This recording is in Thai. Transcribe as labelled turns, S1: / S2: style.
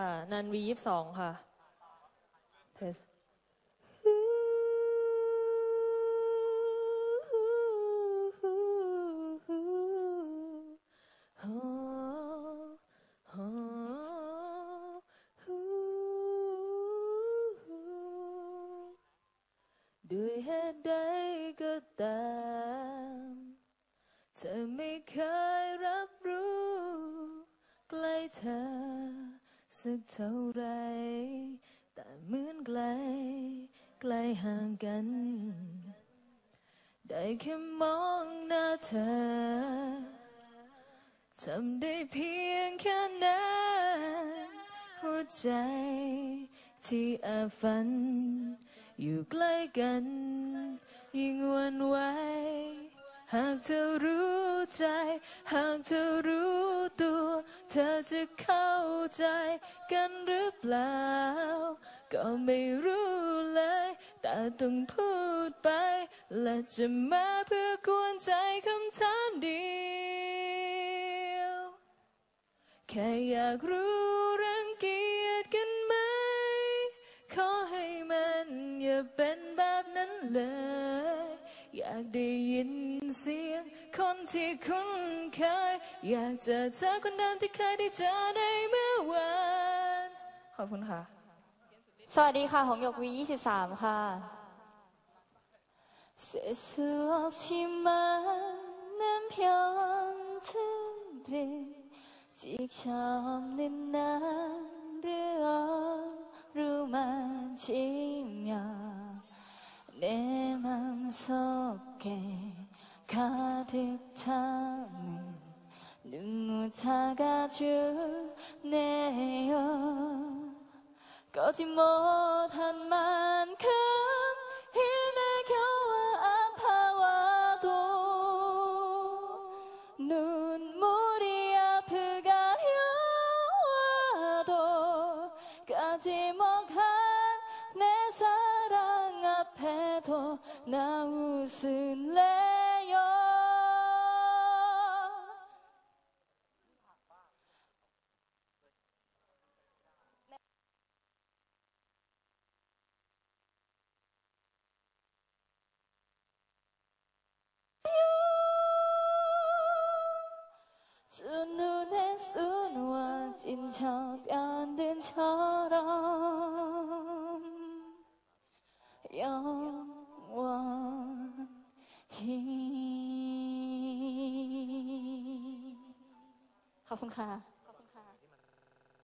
S1: ค่ะ นันวียี่สิบสองค่ะเทสด้วยเหตุใดก็ตา สักเท่าไร แต่เหมือนไกล ไกลห่างกัน ได้แค่มองหน้าเธอ ทำได้เพียงแค่นั้นหัวใจที่อบฝัน อยู่ใกล้กัน ยิ่งวันไหวหากเธอรู้ใจ หากเธอรู้ตัว เธอจะเข้า ใจกันหรือเปล่า ก็ไม่รู้เลย แต่ต้องพูดไป และจะมาเพื่อกวนใจคำถามเดียว แค่อยากรู้รังเกียจกันไหม ขอให้มันอย่าเป็นแบบนั้นเลย อยากได้ยินเสียง คนที่คุ้นเคย อยากจะเจอคนเดิมที่เคยได้เจอในเมื่อวานขอบคุณค่ะ
S2: สวัสดีค่ะหงยกวี23 ค่ะเสื้อผ้าน้ำเพียงเธอเดียวจีบชอบนิน없이많은편지들지켜없는나를어루만지며내 가 주네요. 꺼지 못한 만큼 힘에 겨워 아파와도 눈물이 아프가 여와도 까지 못한 내 사랑 앞에도 나 웃을래 저 변들처럼 영원히 ขอบคุณค่ะ